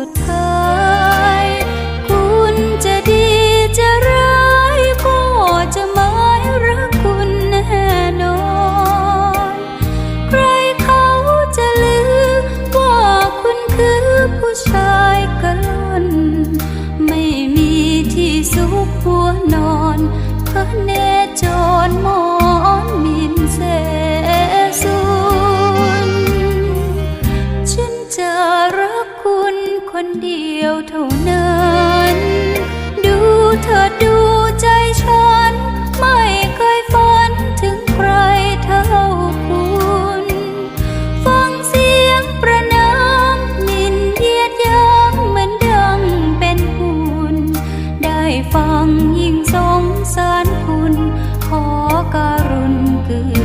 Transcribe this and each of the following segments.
สุดท้ายคุณจะดีจะร้ายก็จะไม่รักคุณแน่นอน ใครเขาจะลือว่าคุณคือผู้ชายกะล่อนไม่มีที่ซุกหัวนอนเพราะเน คนเดียวเท่านั้น ดูเธอดูใจฉัน ไม่เคยฝันถึงใครเท่าคุณ ฟังเสียงประนามหมินเยียดยามเหมือนดังเป็นหุนได้ฟังยิ่งสงสารคุณ ขอการุณเกื้อ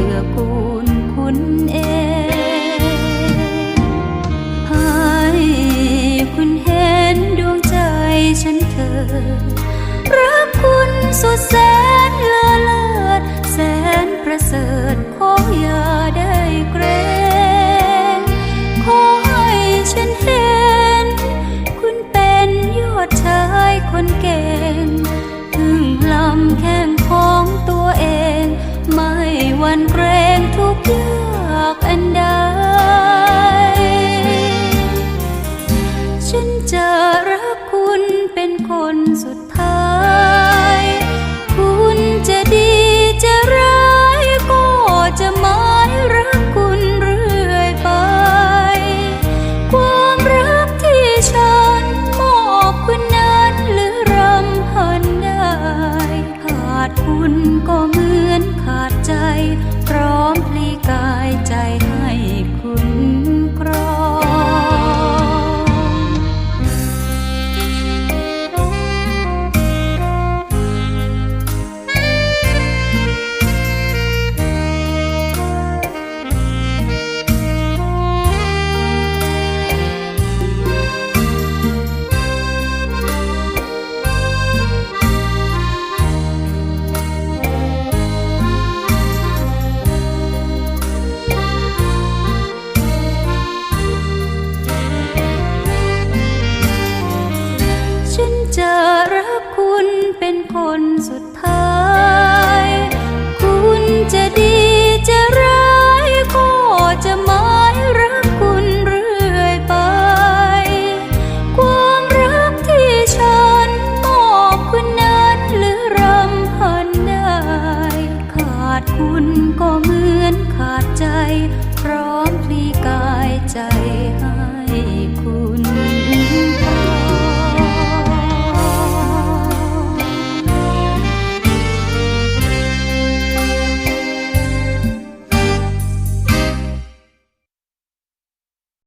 รักคุณสุดแสนเลอเลิศแสนประเสริฐขออย่าได้เกรงขอให้ฉันเห็น คุณเป็นยอดชายคนเก่ง ก็เหมือนขาดใจ เป็นคนสุดท้าย คุณจะดีจะร้ายก็จะไม่รักคุณเรื่อยไป ความรักที่ฉันมอบคุณนั้นหรือรำพันได้ ขาดคุณก็เหมือนขาดใจ พร้อมพลีกายใจ